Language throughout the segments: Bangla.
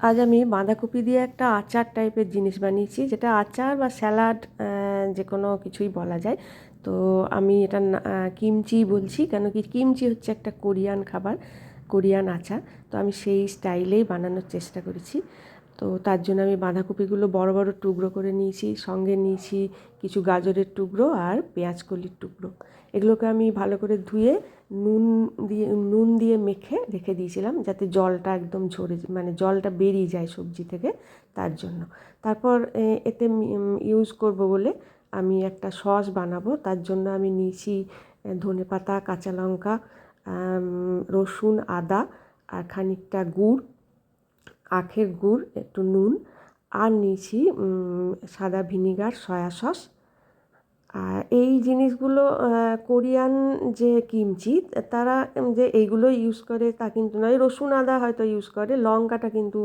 আজ আমি বাঁধাকপি দিয়ে একটা আচার টাইপের জিনিস বানিয়েছি, যেটা আচার বা স্যালাড যে কোনো কিছুই বলা যায়। তো আমি এটা কিমচি বলছি, কেন কি কিমচি হচ্ছে একটা কোরিয়ান খাবার, কোরিয়ান আচার। তো আমি সেই স্টাইলেই বানানোর চেষ্টা করেছি। তো তার জন্য আমি বাঁধাকপিগুলো বড় বড় টুকরো করে নিয়েছি, সঙ্গে নিয়েছি কিছু গাজরের টুকরো আর পেঁয়াজ কলির টুকরো। এগুলোকে আমি ভালো করে ধুয়ে নুন দিয়ে নুন দিয়ে মেখে রেখে দিয়েছিলাম যাতে জলটা একদম ঝরে মানে জলটা বেরিয়ে যায় সবজি থেকে তার জন্য। তারপর এতে ইউজ করব বলে আমি একটা সস বানাবো, তার জন্য আমি নিয়েছি ধনে পাতা, কাঁচা লঙ্কা রসুন, আদা আর খানিকটা গুড়, আখের গুড়, একটু নুন আর নিয়েছি সাদা ভিনিগার, সয়া সস এই জিনিসগুলো কোরিয়ান যে কিমচি, তারা যে এইগুলো ইউজ করে তা কিন্তু নয়। রসুন আদা হয়তো ইউজ করে, লঙ্কাটা কিন্তু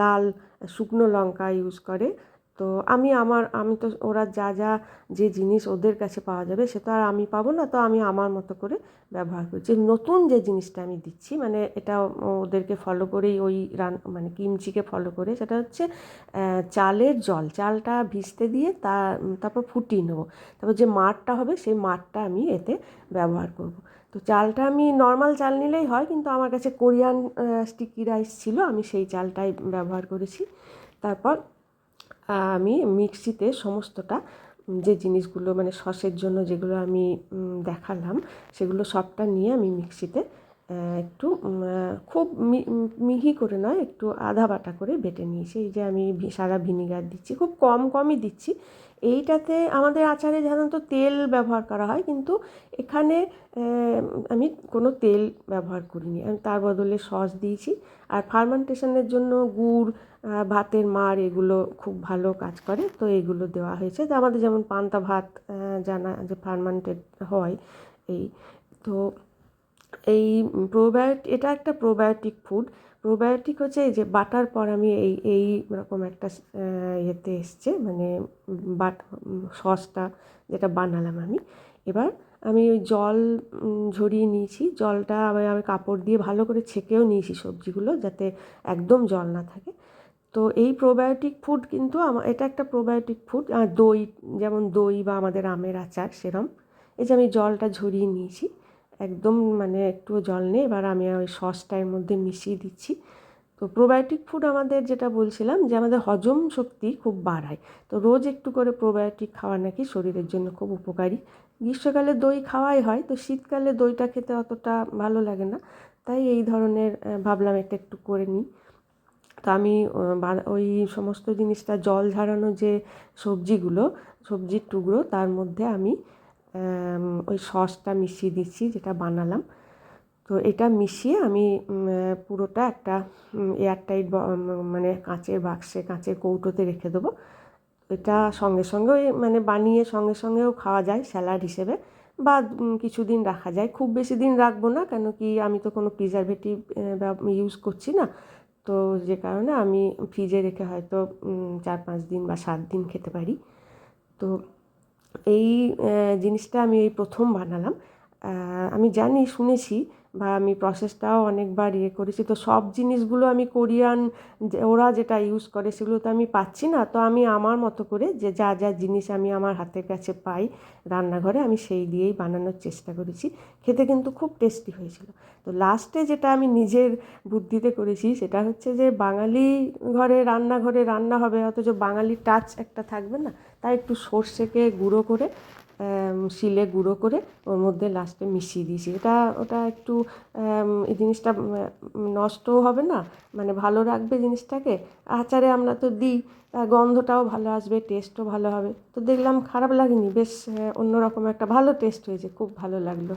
লাল, শুকনো লঙ্কা ইউজ করে। তো আমি আমার, আমি তো ওরা যা যা, যে জিনিস ওদের কাছে পাওয়া যাবে সে তো আর আমি পাবো না, তো আমি আমার মতো করে ব্যবহার করছি নতুন যে জিনিসটা আমি দিচ্ছি মানে এটা ওদেরকে ফলো করেই ওই রান মানে কিমচিকে ফলো করে, সেটা হচ্ছে চালের জল, চালটা ভিজতে দিয়ে তা, তারপর ফুটিয়ে নেব। তারপর যে মাঠটা হবে সেই মাঠটা আমি এতে ব্যবহার করব। তো চালটা আমি নর্মাল চাল নিলেই হয়, কিন্তু আমার কাছে কোরিয়ান স্টিকি রাইস ছিল, আমি সেই চালটাই ব্যবহার করেছি। তারপর আমি মিক্সিতে সমস্তটা যে জিনিসগুলো মানে সসের জন্য যেগুলো আমি দেখালাম, সেগুলো সবটা নিয়ে আমি মিক্সিতে একটু খুব মিহি করে নয়, একটু আধা বাটা করে বেটে নিয়েছি। এই যে আমি সাদা ভিনিগার দিচ্ছি, খুব কম কমই দিচ্ছি। এইটাতে আমাদের আচারে সাধারণত তেল ব্যবহার করা হয়, কিন্তু এখানে আমি কোনো তেল ব্যবহার করিনি। আমি তার বদলে সস দিয়েছি। আর ফার্মেন্টেশনের জন্য গুড় ভাতের মার এগুলো খুব ভালো কাজ করে, তো এগুলো দেওয়া হয়েছে। আমাদের যেমন পান্তা ভাত জানা যে ফার্মেন্টেড হয়, এই, তো এই প্রোবায়োট এটা একটা প্রোবায়োটিক ফুড প্রোবায়োটিক হচ্ছে এই যে বাটার পর আমি এই এই রকম একটা ইয়েতে এসছে মানে বাট, সসটা যেটা বানালাম আমি। এবার আমি ওই জল ঝরিয়ে নিয়েছি। জলটা আবার আমি কাপড় দিয়ে ভালো করে ছেঁকেও নিয়েছি সবজিগুলো যাতে একদম জল না থাকে। তো এই প্রোবায়োটিক ফুড কিন্তু আমার এটা একটা প্রোবায়োটিক ফুড আর দই, যেমন দই বা আমাদের আমের আচার সেরম। এই যে আমি জলটা ঝরিয়ে নিয়েছি। একদম মানে একটুও জল নেই। এবার আমি ওই সসটার মধ্যে মিশিয়ে দিচ্ছি। তো প্রোবায়োটিক ফুড আমাদের যেটা বলছিলাম যে আমাদের হজম শক্তি খুব বাড়ায়। তো রোজ একটু করে প্রোবায়োটিক খাওয়া নাকি শরীরের জন্য খুব উপকারী। গ্রীষ্মকালে দই খাওয়াই হয় তো শীতকালে দইটা খেতে অতটা ভালো লাগে না। তাই এই ধরনের ভাবলাম এটা একটু করে নিই। তো আমি ওই সমস্ত জিনিসটা জল ঝাড়ানো যে সবজিগুলো সবজির টুকরো তার মধ্যে আম, ওই সসটা মিশিয়ে দিচ্ছি যেটা বানালাম। তো এটা মিশিয়ে আমি পুরোটা একটা এয়ারটাইট মানে কাঁচের বাক্সে কাঁচের কৌটোতে রেখে দেবো। এটা সঙ্গে সঙ্গে ওই মানে বানিয়ে সঙ্গে সঙ্গেও খাওয়া যায় স্যালাড হিসেবে বা উম, কিছুদিন রাখা যায়। খুব বেশি দিন রাখব না কেন কি আমি তো কোনো প্রিজারভেটিভ ইউজ করছি না। তো যে কারণে আমি ফ্রিজে রেখে হয়তো চার পাঁচ দিন বা সাত দিন খেতে পারি। তো এই জিনিসটা আমি এই প্রথম বানালাম। আমি জানি শুনেছি বা আমি প্রসেসটাও অনেকবার ইয়ে করেছি। তো সব জিনিসগুলো আমি কোরিয়ান ওরা যেটা ইউজ করে সেগুলো তো আমি পাচ্ছি না। তো আমি আমার মতো করে যে, যা যা জিনিস আমি আমার হাতের কাছে পাই রান্নাঘরে, আমি সেই দিয়েই বানানোর চেষ্টা করেছি। খেতে কিন্তু খুব টেস্টি হয়েছিল। তো লাস্টে যেটা আমি নিজের বুদ্ধিতে করেছি সেটা হচ্ছে যে, বাঙালি ঘরে রান্নাঘরে রান্না হবে, অথচ বাঙালি টাচ একটা থাকবে না। তাই একটু সর্ষেকে গুঁড়ো করে শিলে গুঁড়ো করে ওর মধ্যে লাস্টে মিশিয়ে দিয়েছি। এটা, ওটা একটু এই জিনিসটা নষ্টও হবে না মানে ভালো রাখবে জিনিসটাকে। আচারে আমরা তো দিই গন্ধটাও ভালো আসবে টেস্টও ভালো হবে। তো দেখলাম খারাপ লাগেনি, বেশ, অন্যরকম একটা ভালো টেস্ট হয়েছে, খুব ভালো লাগল।